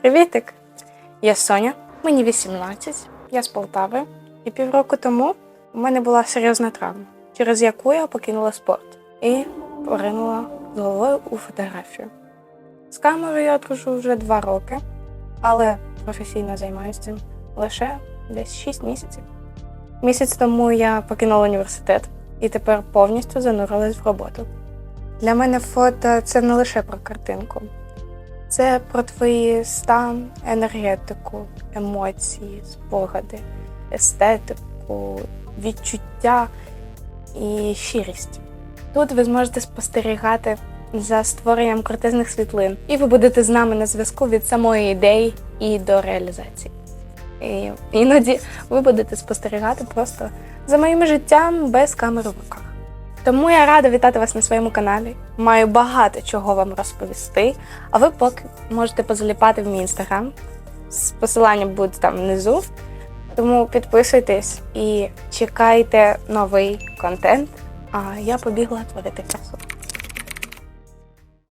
Привітик! Я Соня, мені 18, я з Полтави, і півроку тому у мене була серйозна травма, через яку я покинула спорт і поринула з головою у фотографію. З камерою я дружу вже два роки, але професійно займаюся цим лише десь 6 місяців. Місяць тому я покинула університет і тепер повністю занурилась в роботу. Для мене фото це не лише про картинку. Це про твої стан, енергетику, емоції, спогади, естетику, відчуття і щирість. Тут ви зможете спостерігати за створенням крутизних світлин, і ви будете з нами на зв'язку від самої ідеї і до реалізації. І іноді ви будете спостерігати просто за моїм життям без камери в руках. Тому я рада вітати вас на своєму каналі. Маю багато чого вам розповісти. А ви поки можете позаліпати в мій інстаграм. З посиланням буде там внизу. Тому підписуйтесь і чекайте новий контент. А я побігла творити красу.